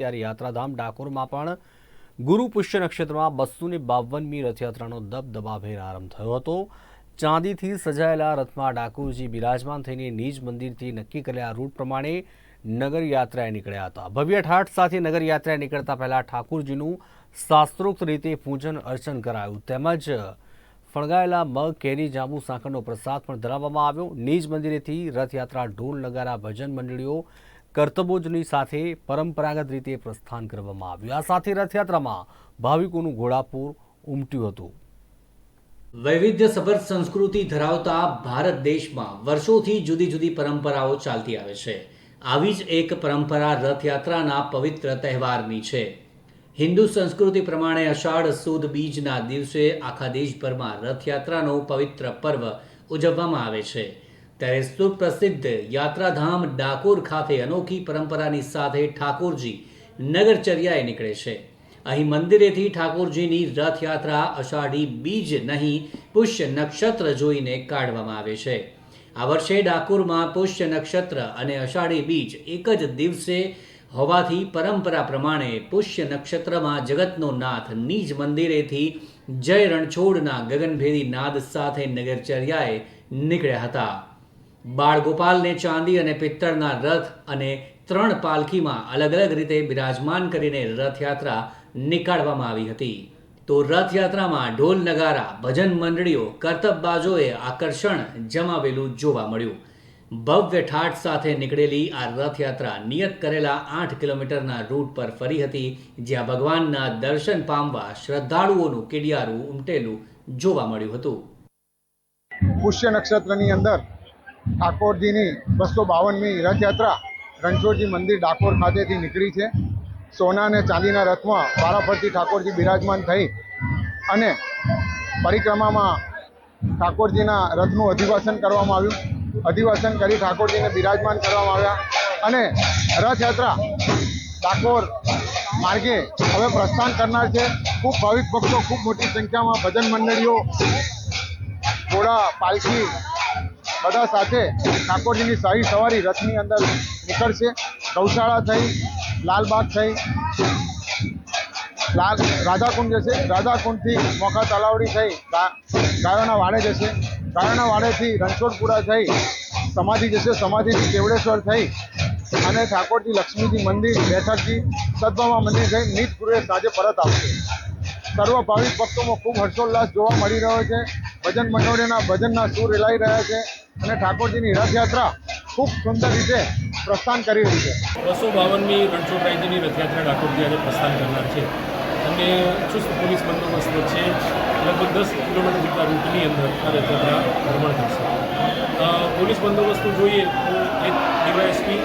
ત્યારે યાત્રાધામ ડાકોરમાં પણ ગુરુ પુષ્ય નક્ષત્રમાં બસો ને બાવનમી રથયાત્રાનો દબદબાભેર આરંભ થયો હતો. ચાંદીથી સજાયેલા રથમાં ડાકોરજી બિરાજમાન થઈને નિજ મંદિરથી નક્કી કરેલા રૂટ પ્રમાણે નગર યાત્રાએ નીકળ્યા હતા. ભવ્ય ઠાઠ સાથે નગર યાત્રાએ નીકળતા પહેલા ઠાકુરજીનું શાસ્ત્રોક્ત રીતે પૂજન અર્ચન કરાયું. તેમજ ફણગાયેલા મગ, કેરી, જાંબુ, સાંકળનો પ્રસાદ પણ ધરાવવામાં આવ્યો. નિજ મંદિરેથી રથયાત્રા ઢોલ નગારા ભજન મંડળીઓ કર્તબોજની સાથે પરંપરાગત રીતે પ્રસ્થાન કરવામાં આવ્યું. આ સાથે રથયાત્રામાં ભાવિકોનું ઘોડાપૂર ઉમટ્યું હતું. વૈવિધ્યસભર સંસ્કૃતિ ધરાવતા ભારત દેશમાં વર્ષોથી જુદી જુદી પરંપરાઓ ચાલતી આવે છે. આવી જ એક પરંપરા રથયાત્રાના પવિત્ર તહેવારની છે. હિન્દુ સંસ્કૃતિ પ્રમાણે અષાઢ સુદ બીજના દિવસે આખા દેશભરમાં રથયાત્રાનો પવિત્ર પર્વ ઉજવવામાં આવે છે. ત્યારે સુપ્રસિદ્ધ યાત્રાધામ ડાકોર ખાતે અનોખી પરંપરાની સાથે ઠાકોરજી નગરચર્યાએ નીકળે છે. અહીં મંદિરેથી ઠાકોરજીની રથયાત્રા, અષાઢી બીજ નહીં, પુષ્ય નક્ષત્ર જોઈને કાઢવામાં આવે છે. આ વર્ષે ડાકોરમાં પુષ્ય નક્ષત્ર અને અષાઢી બીજ એક જ દિવસે હોવાથી પરંપરા પ્રમાણે પુષ્ય નક્ષત્રમાં જગતનો નાથ નિજ મંદિરેથી જય રણછોડના ગગનભેદી નાદ સાથે નગરચર્યાએ નીકળ્યા હતા. બાળગોપાલને ચાંદી અને પિત્તળના રથ અને ત્રણ પાલખીમાં અલગ અલગ રીતે બિરાજમાન કરીને રથયાત્રા નીકાળવામાં આવી હતી. તો રથયાત્રામાં ઢોલ નગારા, ભજન મંડળીઓ, કરતબબાજોએ આકર્ષણ જમાવેલું જોવા મળ્યું. ભવ્ય ઠાઠ સાથે નીકળેલી આ રથયાત્રા નિયત કરેલા આઠ કિલોમીટરના રૂટ પર ફરી હતી, જ્યાં ભગવાનના દર્શન પામવા શ્રદ્ધાળુઓનું કેડિયારું ઉમટેલું જોવા મળ્યું હતું. પુષ્ય નક્ષત્રની અંદર ઠાકોરજીની બસો બાવનમી રથયાત્રા રણછોડજી મંદિર ડાકોર ખાતેથી નીકળી છે. સોના અને ચાંદીના રથમાં વારાફરતી ઠાકોરજી બિરાજમાન થઈ અને પરિક્રમામાં ઠાકોરજીના રથનું અધિવાસન કરવામાં આવ્યું. અધિવાસન કરી ઠાકોરજીને બિરાજમાન કરવામાં આવ્યા અને રથયાત્રા ડાકોર માર્ગે હવે પ્રસ્થાન કરનાર છે. ખૂબ ભાવિક ભક્તો, ખૂબ મોટી સંખ્યામાં ભજન મંડળીઓ, ઘોડા, પાલખી બધા સાથે ઠાકોરજીની શાહી સવારી રથની અંદર નીકળશે. ગૌશાળા થઈ, લાલબાગ થઈ. લાલ રાધાકુંડ જશે. રાધાકુંડથી મોખા તલાવડી થઈ ગાયોના વાડે જશે. ગાયોના વાડેથી રણછોડપુરા થઈ, સમાધિ જશે. સમાધિથી કેવડેશ્વર થઈ અને ઠાકોરજી લક્ષ્મીજી મંદિર, બેઠકજી, સદભામા મંદિર થઈ પૂર્વે સાંજે પરત આવશે. સર્વ ભાવિક ભક્તોમાં ખૂબ હર્ષોલ્લાસ જોવા મળી રહ્યો છે. ભજન મંડળીના ભજનના સૂર રેલાઈ રહ્યા છે. અને ઠાકોરજીની રથયાત્રા ખૂબ સુંદર રીતે પ્રસ્થાન કરી રહી છે. બસો બાવનમી રણછોડરાયજીની રથયાત્રા ઠાકોરજી આજે પ્રસ્થાન કરનાર છે. અને ચુસ્ત પોલીસ બંદોબસ્ત વચ્ચે લગભગ દસ કિલોમીટર જેટલા રૂટની અંદર આ રથયાત્રા ભ્રમણ થશે. પોલીસ બંદોબસ્ત જોઈએ તો એક ડીવાયએસપી,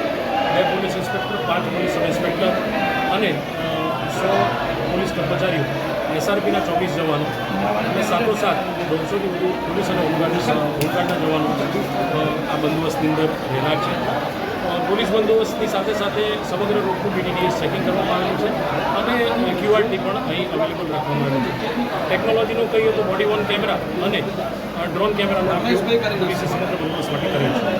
બે પોલીસ ઇન્સ્પેક્ટર, પાંચ પોલીસ સબ ઇન્સ્પેક્ટર અને સો પોલીસ કર્મચારીઓ એસઆરપીના ચોવીસ જવાનો અને સાથોસાથ દોઢસોથી વધુ પોલીસ અને હોમગાર્ડના જવાનો આ બંદોબસ્તની અંદર રહેલા છે. પોલીસ બંદોબસ્તની સાથે સાથે સમગ્ર રોડનું બીડીડીએસ ચેકિંગ કરવામાં આવેલું છે અને ક્યુઆરટી પણ અહીં અવેલેબલ રાખવામાં આવેલું છે. ટેકનોલોજીનું કહીએ તો બોડી વોન કેમેરા અને ડ્રોન કેમેરાનો પોલીસે સમગ્ર બંદોબસ્ત માટે કર્યો છે.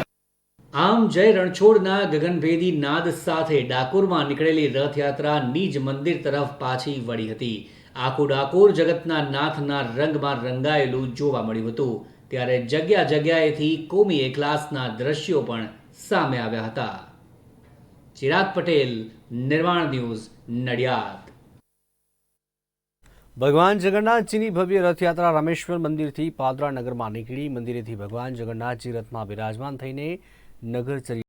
આમ જય રણછોડના ગગનભેદી નાદ સાથે ડાકોરમાં નીકળેલી રથયાત્રા નિજ મંદિર તરફ પાછી વળી હતી. આખું ડાકોર જગતના નાથના રંગમાં રંગાયેલું જોવા મળ્યું હતું. ત્યારે જગ્યા જગ્યાએથી કોમી એકલાસના દ્રશ્યો પણ સામે આવ્યા હતા. ચિરાગ પટેલ નિર્માણ ન્યૂઝ, નડિયાદ. ભગવાન જગન્નાથજીની ભવ્ય રથયાત્રા રામેશ્વર મંદિરથી પાદરા નગરમાં નીકળી મંદિરેથી ભગવાન જગન્નાથજી રથમાં બિરાજમાન થઈને નગરચર્યા